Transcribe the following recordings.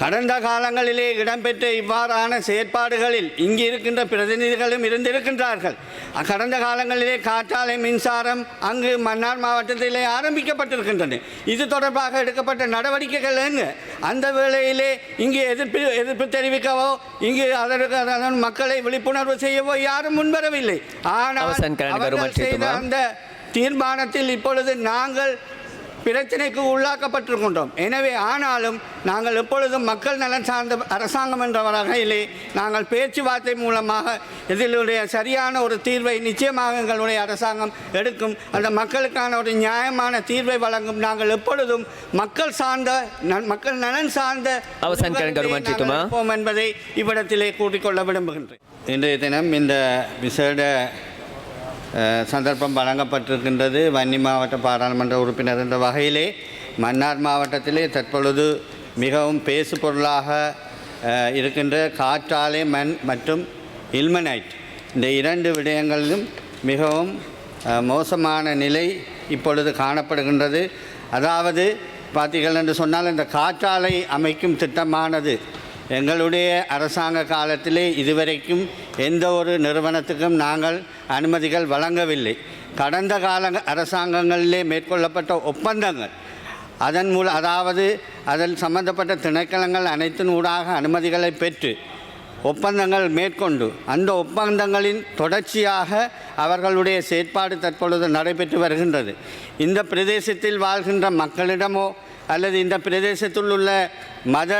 கடந்த காலங்களிலே இடம்பெற்ற இவ்வாறான செயற்பாடுகளில் இங்கு இருக்கின்ற பிரதிநிதிகளும் இருந்திருக்கின்றார்கள். கடந்த காலங்களிலே காற்றாலை மின்சாரம் அங்கு மன்னார் மாவட்டத்திலே ஆரம்பிக்கப்பட்டிருக்கின்றன. இது தொடர்பாக எடுக்கப்பட்ட நடவடிக்கைகள் என்ன? அந்த வேளையிலே இங்கு எதிர்ப்பு எதிர்ப்பு தெரிவிக்கவோ இங்கு அதற்கு அதன் மக்களை விழிப்புணர்வு செய்யவோ யாரும் முன்வரவில்லை. ஆனால். அந்த தீர்மானத்தில் இப்பொழுது நாங்கள் பிரச்சனைக்கு உள்ளாக்கப்பட்டிருக்கின்றோம். எனவே ஆனாலும் நாங்கள் எப்பொழுதும் மக்கள் நலன் சார்ந்த அரசாங்கம் என்ற வகையிலே நாங்கள் பேச்சுவார்த்தை மூலமாக இதிலுடைய சரியான ஒரு தீர்வை நிச்சயமாக எங்களுடைய அரசாங்கம் எடுக்கும். அந்த மக்களுக்கான ஒரு நியாயமான தீர்வை வழங்கும். நாங்கள் எப்பொழுதும் மக்கள் சார்ந்த மக்கள் நலன் சார்ந்த என்பதை இவ்விடத்திலே கூட்டிக்கொள்ள விரும்புகின்றேன். இன்றைய தினம் இந்த விசேட சந்தர்ப்பம் வழங்கப்பட்டிருக்கின்றது வன்னி மாவட்ட பாராளுமன்ற உறுப்பினர் என்ற வகையிலே. மன்னார் மாவட்டத்திலே தற்பொழுது மிகவும் பேசு பொருளாக இருக்கின்ற காற்றாலை மண் மற்றும் இல்மனைட் இந்த இரண்டு விடயங்களிலும் மிகவும் மோசமான நிலை இப்பொழுது காணப்படுகின்றது. அதாவது பார்த்தீர்கள் என்று சொன்னால் இந்த காற்றாலை அமைக்கும் திட்டமானது எங்களுடைய அரசாங்க காலத்திலே இதுவரைக்கும் எந்த ஒரு நிறுவனத்துக்கும் நாங்கள் அனுமதிகள் வழங்கவில்லை. கடந்த கால அரசாங்கங்களிலே மேற்கொள்ளப்பட்ட ஒப்பந்தங்கள் அதன் மூலம் அதாவது அதில் சம்பந்தப்பட்ட திணைக்களங்கள் அனைத்தின் ஊடாக அனுமதிகளை பெற்று ஒப்பந்தங்கள் மேற்கொண்டு அந்த ஒப்பந்தங்களின் தொடர்ச்சியாக அவர்களுடைய செயற்பாடு தற்பொழுது நடைபெற்று வருகின்றது. இந்த பிரதேசத்தில் வாழ்கின்ற மக்களிடமோ அல்லது இந்த பிரதேசத்தில் உள்ள மத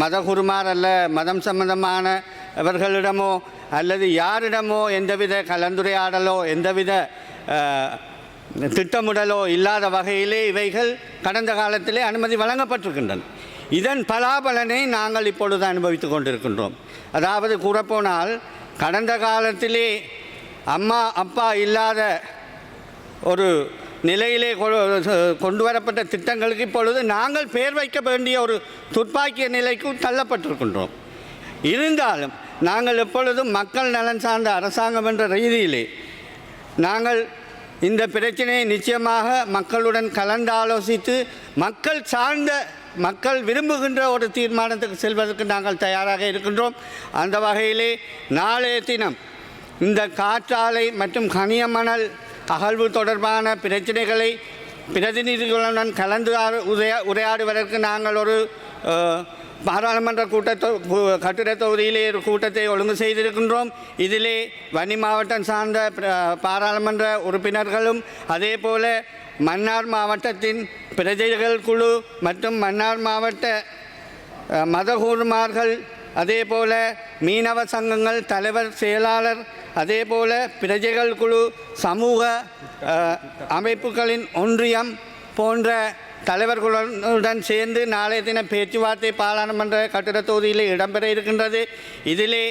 மதகுருமார் அல்ல மதம் சம்பந்தமானவர்களிடமோ அல்லது யாரிடமோ எந்தவித கலந்துரையாடலோ எந்தவித திட்டமிடலோ இல்லாத வகையிலே இவைகள் கடந்த காலத்திலே அனுமதி வழங்கப்பட்டிருக்கின்றன. இதன் பலாபலனை நாங்கள் இப்பொழுது அனுபவித்துக் கொண்டிருக்கின்றோம். அதாவது கூறப்போனால் கடந்த காலத்திலே அம்மா அப்பா இல்லாத ஒரு நிலையிலே கொ- கொண்டு வரப்பட்ட திட்டங்களுக்கு இப்பொழுது நாங்கள் பெயர் வைக்க வேண்டிய ஒரு துர்ப்பாக்கிய நிலைக்கு தள்ளப்பட்டிருக்கின்றோம். இருந்தாலும் நாங்கள் எப்பொழுதும் மக்கள் நலன் சார்ந்த அரசாங்கம் என்ற ரீதியிலே நாங்கள் இந்த பிரச்சனையை நிச்சயமாக மக்களுடன் கலந்து ஆலோசித்து மக்கள் சார்ந்த மக்கள் விரும்புகின்ற ஒரு தீர்மானத்துக்கு செல்வதற்கு நாங்கள் தயாராக இருக்கின்றோம். அந்த வகையிலே நாளைய தினம் இந்த காற்றாலை மற்றும் கனியமணல் அகழ்வு தொடர்பான பிரச்சனைகளை பிரதிநிதிகளுடன் கலந்து உரையா- உரையாடுவதற்கு நாங்கள் ஒரு பாராளுமன்ற கூட்டத்தொ கு- கட்டிட தொகுதியிலே ஒரு கூட்டத்தை ஒழுங்கு செய்திருக்கின்றோம். இதிலே வன்னி மாவட்டம் சார்ந்த பாராளுமன்ற உறுப்பினர்களும் அதே போல மன்னார் மாவட்டத்தின் பிரஜைகள் குழு மற்றும் மன்னார் மாவட்ட அஹ், மதகூர்மார்கள் அதே போல மீனவ சங்கங்கள் தலைவர் செயலாளர் அதே போல் பிரஜைகள் குழு சமூக அமைப்புகளின் ஒன்றியம் போன்ற தலைவர்களுடன் சேர்ந்து நாளைய தின பேச்சுவார்த்தை பாராளுமன்ற கட்டிட தொகுதியில் இடம்பெற இருக்கின்றது. இதிலே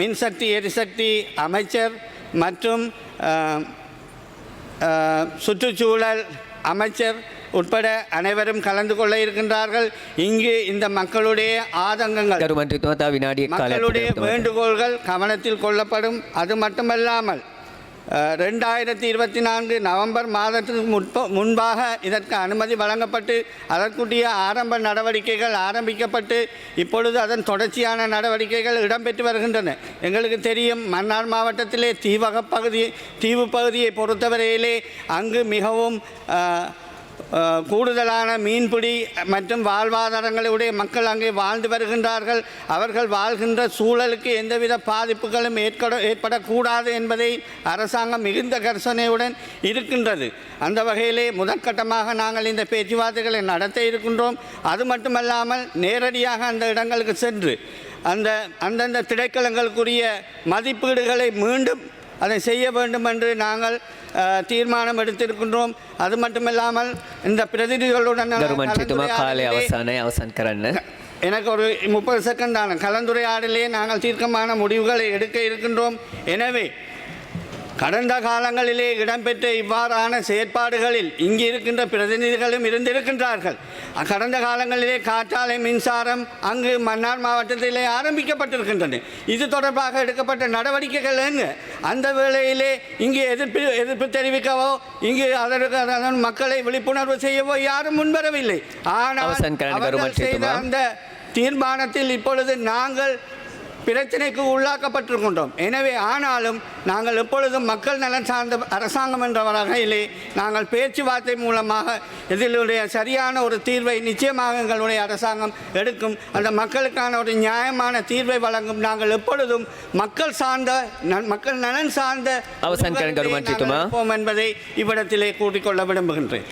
மின்சக்தி எரிசக்தி அமைச்சர் மற்றும் சுற்றுச்சூழல் அமைச்சர் உட்பட அனைவரும் கலந்து கொள்ள இருக்கின்றார்கள். இங்கு இந்த மக்களுடைய ஆதங்கங்கள் மக்களுடைய வேண்டுகோள்கள் கவனத்தில் கொள்ளப்படும். அது மட்டுமல்லாமல் ரெண்டாயிரத்தி இருபத்தி நான்கு நவம்பர் மாதத்திற்கு முற்ப முன்பாக இதற்கு அனுமதி வழங்கப்பட்டு அதற்குரிய ஆரம்ப நடவடிக்கைகள் ஆரம்பிக்கப்பட்டு இப்பொழுது அதன் தொடர்ச்சியான நடவடிக்கைகள் இடம்பெற்று வருகின்றன. எங்களுக்கு தெரியும் மன்னார் மாவட்டத்திலே தீவக பகுதி தீவு பகுதியை பொறுத்தவரையிலே அங்கு மிகவும் கூடுதலான மீன்பிடி மற்றும் வாழ்வாதாரங்களுடைய மக்கள் அங்கே வாழ்ந்து வருகின்றார்கள். அவர்கள் வாழ்கின்ற சூழலுக்கு எந்தவித பாதிப்புகளும் ஏற்பட ஏற்படக்கூடாது என்பதை அரசாங்கம் மிகுந்த கர்சனையுடன் இருக்கின்றது. அந்த வகையிலே முதற்கட்டமாக நாங்கள் இந்த பேச்சுவார்த்தைகளை நடத்த இருக்கின்றோம். அது மட்டுமல்லாமல் நேரடியாக அந்த இடங்களுக்கு சென்று அந்த அந்தந்த திணைக்களங்களுக்குரிய மதிப்பீடுகளை மீண்டும் அதை செய்ய வேண்டும் என்று நாங்கள் தீர்மானம் எடுத்திருக்கின்றோம். அது மட்டுமில்லாமல் இந்த பிரதிநிதிகளுடன் எனக்கு ஒரு முப்பது செகண்ட் ஆன கலந்துரையாடலே நாங்கள் தீர்க்கமான முடிவுகளை எடுக்க இருக்கின்றோம். எனவே கடந்த காலங்களிலே இடம்பெற்ற இவ்வாறான செயற்பாடுகளில் இங்கு இருக்கின்ற பிரதிநிதிகளும் இருந்திருக்கின்றார்கள். கடந்த காலங்களிலே காற்றாலை மின்சாரம் அங்கு மன்னார் மாவட்டத்திலே ஆரம்பிக்கப்பட்டிருக்கின்றன. இது தொடர்பாக எடுக்கப்பட்ட நடவடிக்கைகள் என்ன? அந்த வேளையிலே இங்கு எதிர்ப்பு எதிர்ப்பு தெரிவிக்கவோ இங்கு அதற்கு அதன் மக்களை விழிப்புணர்வு செய்யவோ யாரும் முன்வரவில்லை. ஆனால் அவர்கள் செய்த. அந்த தீர்மானத்தில் இப்பொழுது நாங்கள் பிரச்சனைக்கு உள்ளாக்கப்பட்டிருக்கின்றோம். எனவே ஆனாலும் நாங்கள் எப்பொழுதும் மக்கள் நலன் சார்ந்த அரசாங்கம் என்ற வகையிலே நாங்கள் பேச்சுவார்த்தை மூலமாக இதிலுடைய சரியான ஒரு தீர்வை நிச்சயமாக எங்களுடைய அரசாங்கம் எடுக்கும். அந்த மக்களுக்கான ஒரு நியாயமான தீர்வை வழங்கும் நாங்கள் எப்பொழுதும் மக்கள் சார்ந்த மக்கள் நலன் சார்ந்த அவசரம் என்பதை இவ்விடத்திலே கூட்டிக்கொள்ள விரும்புகின்றேன்.